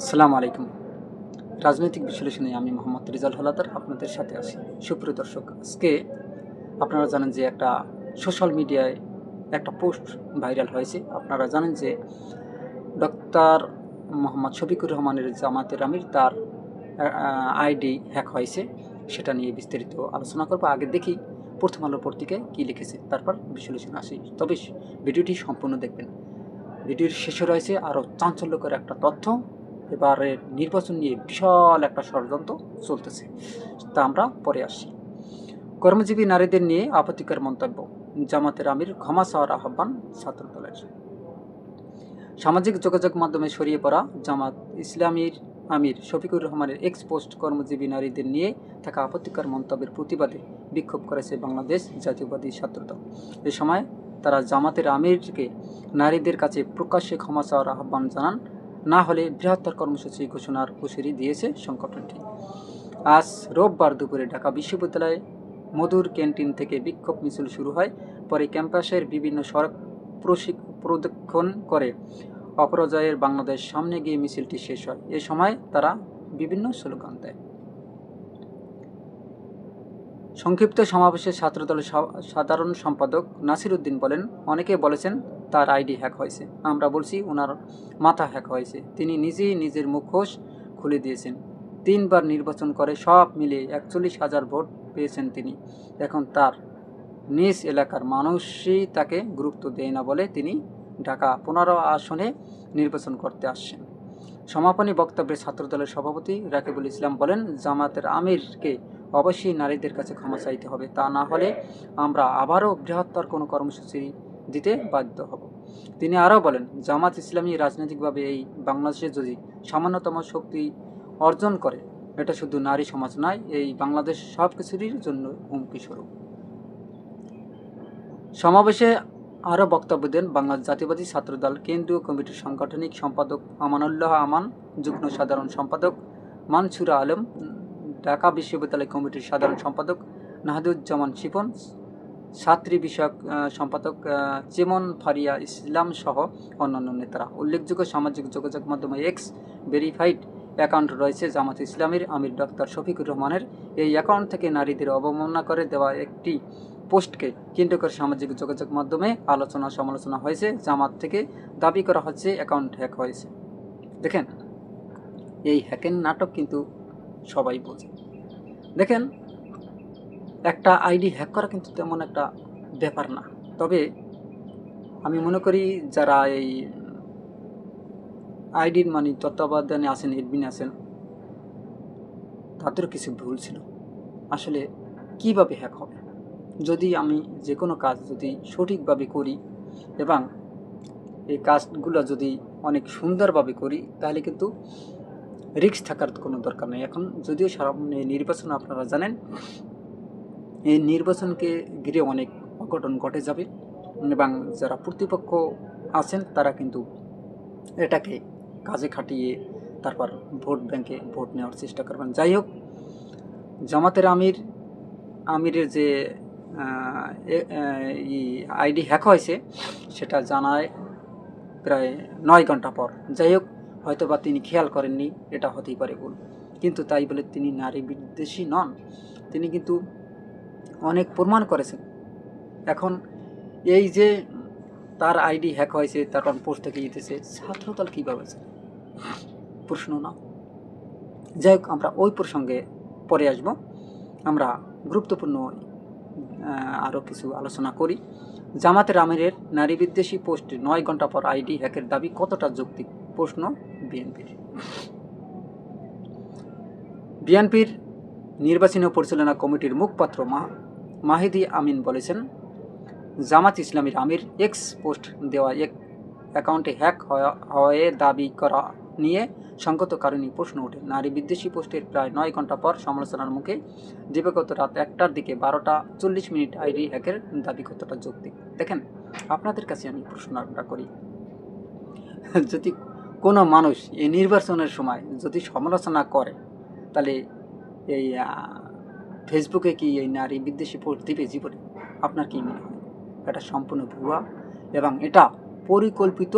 আসসালামু আলাইকুম। রাজনৈতিক বিশ্লেষণে আমি মোহাম্মদ রিজাল হলাদার আপনাদের সাথে আছি। সুপ্রিয় দর্শক, আজকে আপনারা জানেন যে একটা সোশ্যাল মিডিয়ায় একটা পোস্ট ভাইরাল হয়েছে। আপনারা জানেন যে ডক্টর মোহাম্মদ শফিকুর রহমানের জামাতের আমির তার আইডি হ্যাক হয়েছে। সেটা নিয়ে বিস্তারিত আলোচনা করব। আগে দেখি প্রথম আলো পত্রিকায় কী লিখেছে, তারপর বিশ্লেষণ আসি। তবে ভিডিওটি সম্পূর্ণ দেখবেন। ভিডিওর শেষে রয়েছে আরও চাঞ্চল্যকর একটা তথ্য। এবারে নির্বাচন নিয়ে বিশাল একটা ষড়যন্ত্র চলতেছে। তা আমরা পরে আসি। কর্মজীবী নারীদের নিয়ে আপত্তিকর মন্তব্য। জামাতের আমির ক্ষমা চাওয়ার আহ্বান ছাত্রদলের। সামাজিক যোগাযোগ মাধ্যমে ছড়িয়ে পড়া জামাত ইসলামীর আমির শফিকুর রহমানের এক্স পোস্ট কর্মজীবী নারীদের নিয়ে থাকা আপত্তিকর মন্তব্যের প্রতিবাদে বিক্ষোভ করেছে বাংলাদেশ জাতীয়বাদী ছাত্রদল। এ সময় তারা জামাতের আমিরকে নারীদের কাছে প্রকাশ্যে ক্ষমা চাওয়ার আহ্বান জানান না হলে বৃহত্তর কর্মসূচি ঘোষণার হুঁশিয়ারি দিয়েছে সংগঠনটি। আজ রোববার দুপুরে ঢাকা বিশ্ববিদ্যালয়ে মধুর ক্যান্টিন থেকে বিক্ষোভ মিছিল শুরু হয়। পরে ক্যাম্পাসের বিভিন্ন সড়ক প্রদক্ষিণ করে অপরাজয়ের বাংলাদেশ সামনে গিয়ে মিছিলটি শেষ হয়। এ সময় তারা বিভিন্ন স্লোগান দেয়। সংক্ষিপ্ত সমাবেশে ছাত্রদলের সাধারণ সম্পাদক নাসির উদ্দিন বলেন, অনেকে বলেছেন তার আইডি হ্যাক হয়েছে। আমরা বলছি ওনার মাথা হ্যাক হয়েছে। তিনি নিজেই নিজের মুখোশ খুলে দিয়েছেন। তিনবার নির্বাচন করে সব মিলিয়ে একচল্লিশ হাজার ভোট পেয়েছেন তিনি। এখন তার নিজ এলাকার মানুষই তাকে গুরুত্ব দেয় না বলে তিনি ঢাকা পনেরো আসনে নির্বাচন করতে আসছেন। সমাপনী বক্তব্যে ছাত্রদলের সভাপতি রাকিবুল ইসলাম বলেন, জামাতের আমিরকে অবশ্যই নারীদের কাছে ক্ষমা চাইতে হবে। তা না হলে আমরা আবারও বৃহত্তর কোনো কর্মসূচি দিতে বাধ্য হব। তিনি আরও বলেন, জামাত ইসলামী রাজনৈতিকভাবে এই বাংলাদেশে যদি সামান্যতম শক্তি অর্জন করে, এটা শুধু নারী সমাজ নয়, এই বাংলাদেশ সব কিছুরই জন্য হুমকি স্বরূপ। সমাবেশে আরও বক্তব্য দেন বাংলাদেশ জাতীয়বাদী ছাত্রদল কেন্দ্রীয় কমিটির সাংগঠনিক সম্পাদক আমানুল্লাহ আমান, যুগ্ম সাধারণ সম্পাদক মানসুরা আলম, ঢাকা বিশ্ববিদ্যালয় কমিটির সাধারণ সম্পাদক নাহাদুজ্জামান শিপন ছাত্রী বিষয়ক সম্পাদক চেমন ফারিয়া ইসলাম সহ অন্যান্য নেতারা। উল্লেখযোগ্য সামাজিক যোগাযোগ মাধ্যমে এক্স ভেরিফাইড অ্যাকাউন্ট রয়েছে জামাত ইসলামীর আমির ডক্টর শফিকুর রহমানের। এই অ্যাকাউন্ট থেকে নারীদের অবমাননা করে দেওয়া একটি পোস্টকে কেন্দ্র করে সামাজিক যোগাযোগ মাধ্যমে আলোচনা সমালোচনা হয়েছে। জামাত থেকে দাবি করা হচ্ছে অ্যাকাউন্ট হ্যাক হয়েছে। দেখেন, এই হ্যাকের নাটক কিন্তু সবাই বোঝে। দেখেন একটা আইডি হ্যাক করা কিন্তু তেমন একটা ব্যাপার না। তবে আমি মনে করি যারা এই আইডির মানে তত্ত্বাবধানে আছেন এডমিন আছেন তাদের কিছু ভুল ছিল। আসলে কীভাবে হ্যাক হবে? যদি আমি যে কোনো কাজ যদি সঠিকভাবে করি এবং এই কাজগুলো যদি অনেক সুন্দরভাবে করি, তাহলে কিন্তু রিস্ক থাকার কোনো দরকার নেই। এখন যদিও সামনে নির্বাচন আপনারা জানেন এই নির্বাচনকে ঘিরে অনেক অঘটন ঘটে যাবে, এবং যারা প্রতিপক্ষ আছেন তারা কিন্তু এটাকে কাজে খাটিয়ে তারপর ভোট ব্যাংকে ভোট নেওয়ার চেষ্টা করবেন। যাই হোক, জামাতের আমির, আমিরের যে আইডি হ্যাক হয়েছে, সেটা জানায় প্রায় নয় ঘণ্টা পর। যাই হোক হয়তো বা তিনি খেয়াল করেননি, এটা হতেই পারে ভুল। কিন্তু তাই বলে তিনি নারী বিদ্বেষী নন। তিনি কিন্তু অনেক প্রমাণ করেছেন এখন এই যে তার আইডি হ্যাক হয়েছে তারপর পোস্ট থেকে জিতেছে ছাত্রদল কীভাবে প্রশ্ন না যাই হোক, আমরা ওই প্রসঙ্গে পরে আসব। আমরা গুরুত্বপূর্ণ আরও কিছু আলোচনা করি। জামাতের আমিরের নারী বিদ্বেষী পোস্টে নয় ঘণ্টা পর আইডি হ্যাকের দাবি কতটা যৌক্তিক? প্রশ্ন বিএনপির। বিএনপির নির্বাচনী পরিচালনা কমিটির মুখপাত্র মাহিদি আমিন বলেছেন, জামাত ইসলামীর আমির এক্স পোস্ট দেওয়া এক অ্যাকাউন্টে হ্যাক হয়ে দাবি করা নিয়ে সঙ্গত কারণে প্রশ্ন ওঠে। নারী বিদ্বেষী পোস্টের প্রায় নয় ঘণ্টা পর সমালোচনার মুখে দিবাগত রাত একটার দিকে বারোটা চল্লিশ মিনিট আইডি হ্যাকের দাবি কতটা যৌক্তিক? দেখেন, আপনাদের কাছে আমি প্রশ্ন প্রশ্নটা করি। যদি কোনো মানুষ এই নির্বাচনের সময় যদি সমালোচনা করে, তাহলে এই ফেসবুকে কি এই নারী বিদ্বেষী পোস্ট দিবে জীবনে আপনার কি মনে হয়? এটা সম্পূর্ণ ভুয়া এবং এটা পরিকল্পিত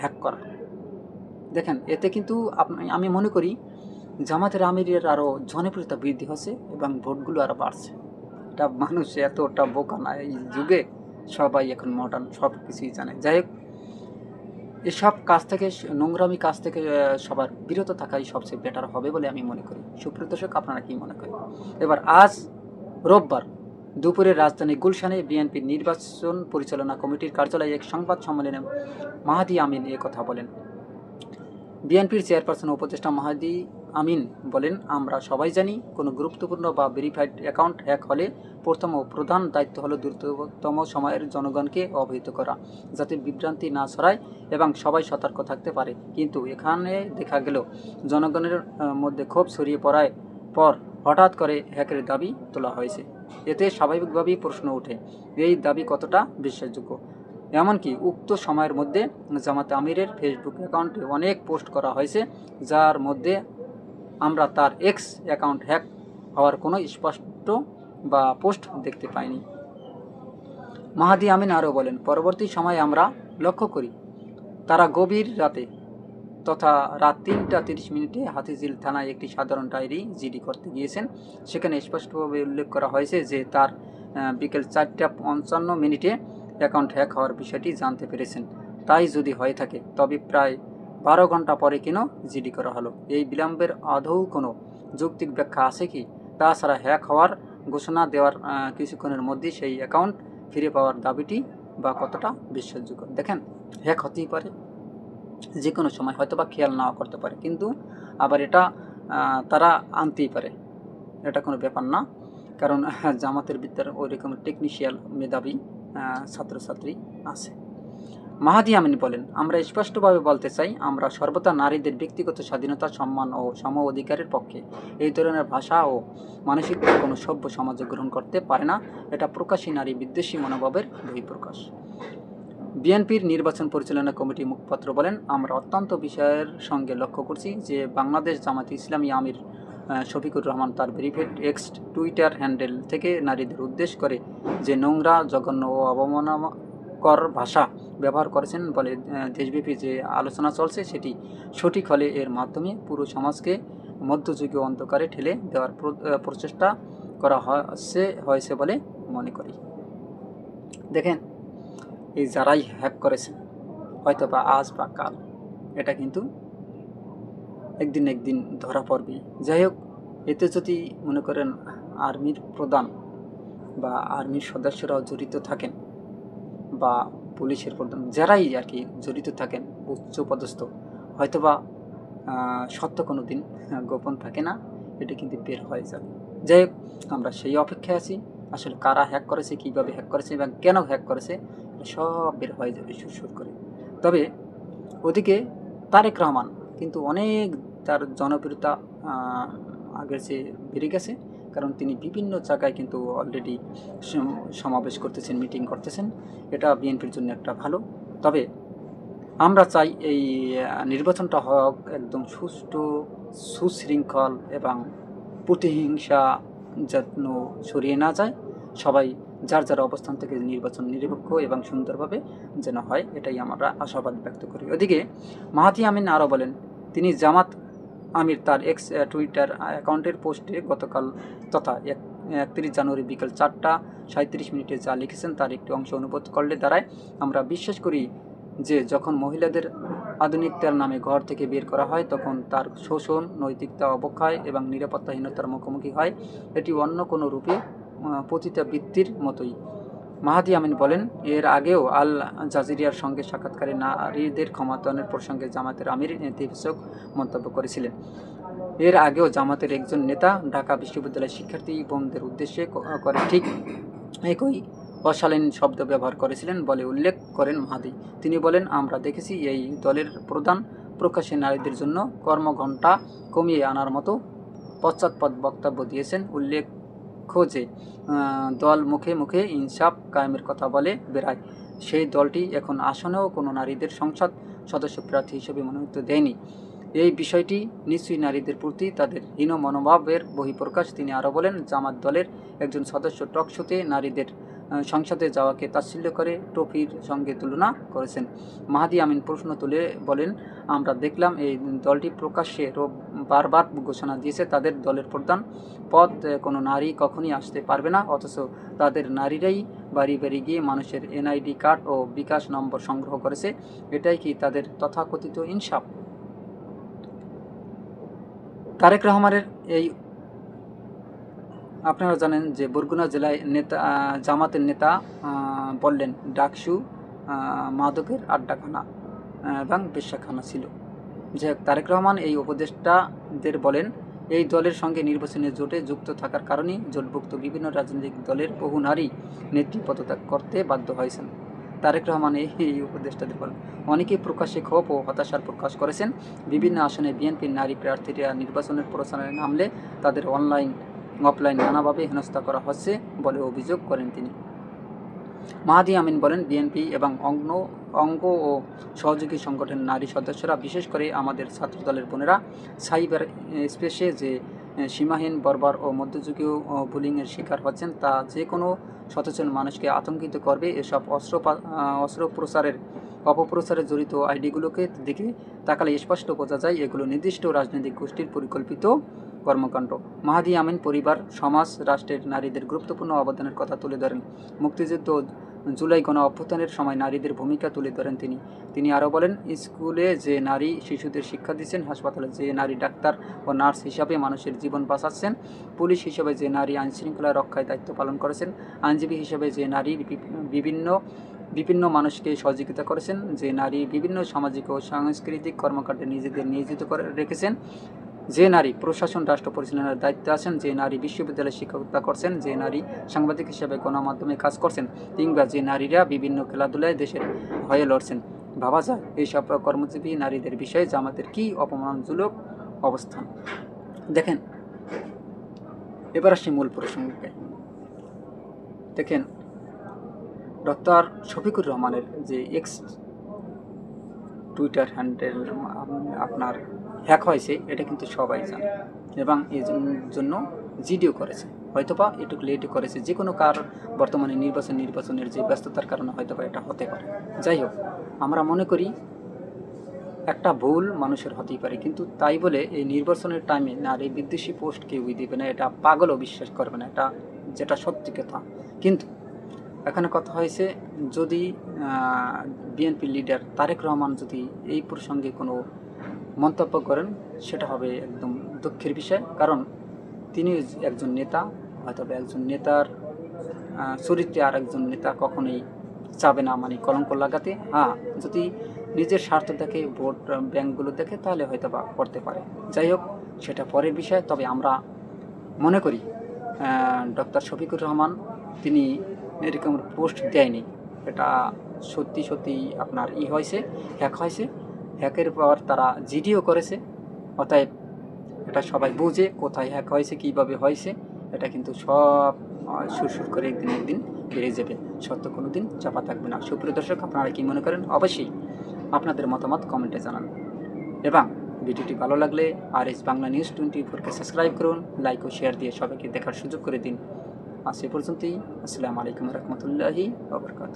হ্যাক করা। দেখেন, এতে কিন্তু আমি মনে করি জামাতের আমিরের আরও জনপ্রিয়তা বৃদ্ধি হচ্ছে এবং ভোটগুলো আরও বাড়ছে। এটা মানুষ এতটা বোকা না, এই যুগে সবাই এখন মডার্ন সব কিছুই জানে। যাই হোক এসব কাজ থেকে, নোংরামি কাজ থেকে সবার বিরত থাকাই সবচেয়ে বেটার হবে বলে আমি মনে করি। সুপ্রিয় দর্শক, আপনারা কি মনে করেন? এবার আজ রোববার দুপুরে রাজধানী গুলশানে বিএনপির নির্বাচন পরিচালনা কমিটির কার্যালয়ে এক সংবাদ সম্মেলনে মাহাদি আমিন এ কথা বলেন। বিএনপির চেয়ারপারসন উপদেষ্টা মাহাদি আমিন বলেন, আমরা সবাই জানি কোনো গুরুত্বপূর্ণ বা ভেরিফাইড অ্যাকাউন্ট হ্যাক হলে প্রথম ও প্রধান দায়িত্ব হলো দ্রুততম সময়ের জনগণকে অবহিত করা, যাতে বিভ্রান্তি না ছড়ায় এবং সবাই সতর্ক থাকতে পারে। কিন্তু এখানে দেখা গেল, জনগণের মধ্যে ক্ষোভ ছড়িয়ে পড়ায় পর হঠাৎ করে হ্যাকের দাবি তোলা হয়েছে। এতে স্বাভাবিকভাবেই প্রশ্ন ওঠে, এই দাবি কতটা বিশ্বাসযোগ্য? এমনকি উক্ত সময়ের মধ্যে জামাতে আমিরের ফেসবুক অ্যাকাউন্টে অনেক পোস্ট করা হয়েছে, যার মধ্যে আমরা তার এক্স অ্যাকাউন্ট হ্যাক হওয়ার কোনো স্পষ্ট বা পোস্ট দেখতে পাইনি। মাহাদি আমিন আরও বলেন, পরবর্তী সময়ে আমরা লক্ষ্য করি, তারা গভীর রাতে তথা রাত তিনটা তিরিশ মিনিটে হাতিঝিল থানায় একটি সাধারণ ডায়েরি জিডি করতে গিয়েছেন। সেখানে স্পষ্টভাবে উল্লেখ করা হয়েছে যে তার বিকেল চারটা পঞ্চান্ন মিনিটে অ্যাকাউন্ট হ্যাক হওয়ার বিষয়টি জানতে পেরেছেন। তাই যদি হয়ে থাকে, তবে প্রায় বারো ঘণ্টা পরে কেন জিডি করা হলো? এই বিলম্বের আদৌ কোনো যৌক্তিক ব্যাখ্যা আছে কি? তাছাড়া হ্যাক হওয়ার ঘোষণা দেওয়ার কিছুক্ষণের মধ্যে সেই অ্যাকাউন্ট ফিরে পাওয়ার দাবিটি বা কতটা বিশ্বাসযোগ্য? দেখেন, হ্যাক হতেই পারে যে কোনো সময় হয়তো বা খেয়াল নাও করতে পারে, কিন্তু আবার এটা তারা আনতেই পারে। এটা কোনো ব্যাপার না, কারণ জামাতের বিদ্যার ওই রকম টেকনিশিয়াল মেধাবী ছাত্রছাত্রী আছে। মাহাদি আমিন বলেন, আমরা স্পষ্টভাবে বলতে চাই, আমরা সর্বদা নারীদের ব্যক্তিগত স্বাধীনতা, সম্মান ও সম অধিকারের পক্ষে। এই ধরনের ভাষা ও মানসিকতা কোনো সভ্য সমাজে গ্রহণ করতে পারে না। এটা প্রকাশী নারী বিদ্বেষী মনোভাবের বহিঃপ্রকাশ। বিএনপির নির্বাচন পরিচালনা কমিটির মুখপাত্র বলেন, আমরা অত্যন্ত বিষয়ের সঙ্গে লক্ষ্য করছি যে বাংলাদেশ জামাত ইসলামী আমির শফিকুর রহমান তার ভেরিফাইড এক্স টুইটার হ্যান্ডেল থেকে নারীদের উদ্দেশ্য করে যে নোংরা, জঘন্য ও অবমাননাকর ভাষা ব্যবহার করেছেন বলে দেশব্যাপী যে আলোচনা চলছে সেটি সঠিক হলে এর মাধ্যমে পুরো সমাজকে মধ্যযুগীয় অন্ধকারে ঠেলে দেওয়ার প্রচেষ্টা করা হয়েছে হয়েছে বলে মনে করি। দেখেন, এই যারাই হ্যাক করেছেন হয়তো বা আজ বা কাল, এটা কিন্তু একদিন একদিন ধরা পড়বে যাই হোক, এতে যদি মনে করেন আর্মির প্রধান বা আর্মির সদস্যরাও জড়িত থাকেন বা পুলিশের প্রধান যারাই আর কি জড়িত থাকেন, উচ্চ পদস্থ, হয়তোবা সত্য কোনো দিন গোপন থাকে না, এটা কিন্তু বের হয়ে যাবে। যাই হোক, আমরা সেই অপেক্ষায় আছি, আসলে কারা হ্যাক করেছে, কীভাবে হ্যাক করেছে এবং কেন হ্যাক করেছে সব বের হয়ে যাবে সুর করে। তবে, ওদিকে তারেক রহমান কিন্তু অনেক তার জনপ্রিয়তা আগের চেয়ে বেড়ে গেছে। কারণ তিনি বিভিন্ন জায়গায় কিন্তু অলরেডি সমাবেশ করতেছেন মিটিং করতেছেন। এটা বিএনপির জন্য একটা ভালো। তবে আমরা চাই এই নির্বাচনটা হোক একদম সুষ্ঠু, সুশৃঙ্খল এবং প্রতিহিংসা যত্ন সরিয়ে না যায়। সবাই যার যার অবস্থান থেকে নির্বাচন নিরপেক্ষ এবং সুন্দরভাবে যেন হয়, এটাই আমরা আশাবাদ ব্যক্ত করি। ওদিকে মাহাতি আমিন আরও বলেন, তিনি জামাত আমির তার এক্স টুইটার অ্যাকাউন্টের পোস্টে গতকাল তথা এক, একত্রিশ জানুয়ারি বিকেল চারটা সাঁত্রিশ মিনিটে যা লিখেছেন তার একটি অংশ অনুবাদ করলে দাঁড়ায়। আমরা বিশ্বাস করি যে যখন মহিলাদের আধুনিকতার নামে ঘর থেকে বের করা হয়, তখন তার শোষণ, নৈতিকতা অবক্ষয় এবং নিরাপত্তাহীনতার মুখোমুখি হয়। এটি অন্য কোনো রূপে পতিতাবৃত্তির মতোই। মাহাদি আমিন বলেন, এর আগেও আল জাজিরিয়ার সঙ্গে সাক্ষাৎকারে নারীদের ক্ষমতায়নের প্রসঙ্গে জামাতের আমির নেতিবাচক মন্তব্য করেছিলেন। এর আগেও জামাতের একজন নেতা ঢাকা বিশ্ববিদ্যালয়ের শিক্ষার্থী বোনদের উদ্দেশ্যে করে ঠিক একই অশালীন শব্দ ব্যবহার করেছিলেন বলে উল্লেখ করেন মাহাদি। তিনি বলেন, আমরা দেখেছি এই দলের প্রধান প্রকাশ্যে নারীদের জন্য কর্মঘণ্টা কমিয়ে আনার মতো পশ্চাৎপদ বক্তব্য দিয়েছেন। উল্লেখ্য আহ, দল মুখে মুখে ইনসাফ কায়েমের কথা বলে বেড়ায়। সেই দলটি এখন আসনেও কোনো নারীদের সংসদ সদস্য প্রার্থী হিসেবে মনোনীত দেয়নি। এই বিষয়টি নিশ্চয়ই নারীদের প্রতি তাদের হীন মনোভাবের বহিঃপ্রকাশ। তিনি আরও বলেন জামাত দলের একজন সদস্য টকশোতে নারীদের সংসদে যাওয়াকে তাচ্ছিল্য করে ট্রফির সঙ্গে তুলনা করেছেন। মাহাদি আমিন প্রশ্ন তুলে বলেন, আমরা দেখলাম এই দলটি প্রকাশ্যে রোব- বারবার ঘোষণা দিয়েছে, তাদের দলের প্রধান পদ কোনো নারী কখনই আসতে পারবে না, অথচ তাদের নারীরাই বাড়ি বাড়ি গিয়ে মানুষের এনআইডি কার্ড ও বিকাশ নম্বর সংগ্রহ করেছে, এটাই কি তাদের তথাকথিত ইনসাফ? তারেক রহমানের এই আপনারা জানেন যে বরগুনা জেলায় নেতা জামাতের নেতা বললেন ডাকসু মাদকের আড্ডাখানা এবং বেশ্যাখানা ছিল। যে তারেক রহমান এই উপদেষ্টাদের বলেন, এই দলের সঙ্গে নির্বাচনী জোটে যুক্ত থাকার কারণেই জোটভুক্ত বিভিন্ন রাজনৈতিক দলের বহু নারী নেত্রী পদত্যাগ করতে বাধ্য হয়েছেন। তারেক রহমান এই এই উপদেষ্টাদের বলেন, অনেকেই প্রকাশ্যে ক্ষোভ ও হতাশার প্রকাশ করেছেন। বিভিন্ন আসনে বিএনপির নারী প্রার্থীরা নির্বাচনের প্রচারে নামলে তাদের অনলাইন অফলাইন নানাভাবে হেনস্থা করা হচ্ছে বলে অভিযোগ করেন তিনি। মাহাদি আমিন বলেন, বিএনপি এবং অঙ্গ অঙ্গ ও সহযোগী সংগঠনের নারী সদস্যরা, বিশেষ করে আমাদের ছাত্রদলের বোনেরা, সাইবার স্পেসে যে সীমাহীন বর্বর ও মধ্যযুগীয় বুলিংয়ের শিকার হচ্ছেন, তা যে কোনো সচেতন মানুষকে আতঙ্কিত করবে। এসব অস্ত্র অস্ত্র প্রচারের অপপ্রচারে জড়িত আইডিগুলোকে দিকে তাকালে স্পষ্ট বোঝা যায়, এগুলো নির্দিষ্ট রাজনৈতিক গোষ্ঠীর পরিকল্পিত কর্মকাণ্ড। মাহাদি আমিন পরিবার, সমাজ, রাষ্ট্রের নারীদের গুরুত্বপূর্ণ অবদানের কথা তুলে ধরেন। মুক্তিযুদ্ধ জুলাই গণ অভ্যুত্থানের সময় নারীদের ভূমিকা তুলে ধরেন তিনি। তিনি আরও বলেন, স্কুলে যে নারী শিশুদের শিক্ষা দিচ্ছেন, হাসপাতালে যে নারী ডাক্তার ও নার্স হিসাবে মানুষের জীবন বাঁচাচ্ছেন, পুলিশ হিসাবে যে নারী আইনশৃঙ্খলা রক্ষায় দায়িত্ব পালন করেছেন, আইনজীবী হিসাবে যে নারী বিভিন্ন বিভিন্ন মানুষকে সহযোগিতা করেছেন, যে নারী বিভিন্ন সামাজিক ও সাংস্কৃতিক কর্মকাণ্ডে নিজেদের নিয়োজিত করে রেখেছেন যে নারী প্রশাসন, রাষ্ট্র পরিচালনার দায়িত্বে আছেন, যে নারী বিশ্ববিদ্যালয়ে শিক্ষকতা করছেন, যে নারী সাংবাদিক হিসেবে গণমাধ্যমে কাজ করছেন কিংবা যে নারীরা বিভিন্ন খেলাধুলায় দেশের হয়ে লড়ছেন। ভাবা যায়, এইসব কর্মজীবী নারীদের বিষয়ে জামাতের কী অপমানজনক অবস্থান? দেখেন, এবার আসি মূল প্রসঙ্গে। দেখেন, ডক্টর শফিকুর রহমানের যে এক্স টুইটার হ্যান্ডেল আপনার হ্যাক হয়েছে, এটা কিন্তু সবাই জানে। এবং এই জন্য জিডিও করেছে। হয়তোবা এটুকু লেট করেছে যে কোনো কার বর্তমানে নির্বাচন, নির্বাচনের যে ব্যস্ততার কারণে হয়তোবা এটা হতে পারে। যাই হোক, আমরা মনে করি একটা ভুল মানুষের হতেই পারে। কিন্তু তাই বলে এই নির্বাচনের টাইমে নারী বিদ্বেষী পোস্ট কেউই দেবে না, এটা পাগলও বিশ্বাস করবে না, এটা, যেটা সত্যি কথা। কিন্তু এখানে কথা হয়েছে, যদি বিএনপি লিডার তারেক রহমান যদি এই প্রসঙ্গে কোনো মন্তব্য করেন, সেটা হবে একদম দুঃখের বিষয়। কারণ তিনি একজন নেতা, হয়তো একজন নেতার চরিত্রে আর একজন নেতা কখনোই চাবে না মানে কলঙ্ক লাগাতে। হ্যাঁ যদি নিজের স্বার্থ দেখে, ভোট ব্যাংকগুলো দেখে, তাহলে হয়তো বা করতে পারে। যাই হোক, সেটা পরের বিষয়। তবে আমরা মনে করি ডক্টর শফিকুর রহমান, তিনি এরকম পোস্ট দেয়নি। এটা সত্যি সত্যি আপনার ই হয়েছে, হ্যাক হয়েছে। হ্যাকের পর তারা জিডিও করেছে। অতএব এটা সবাই বুঝে কোথায় হ্যাক হয়েছে, কীভাবে হয়েছে। এটা কিন্তু সব সুরসুর করে একদিন একদিন বেড়ে যাবে। সত্য কোনো দিন চাপা থাকবে না। সুপ্রিয় দর্শক, আপনারা কি মনে করেন? অবশ্যই আপনাদের মতামত কমেন্টে জানান। এবং ভিডিওটি ভালো লাগলে আর এস বাংলা নিউজ টোয়েন্টি ফোরকে সাবস্ক্রাইব করুন, লাইক ও শেয়ার দিয়ে সবাইকে দেখার সুযোগ করে দিন। আর এ পর্যন্তই। আসসালামু আলাইকুম রহমতুল্লাহি আবরকাত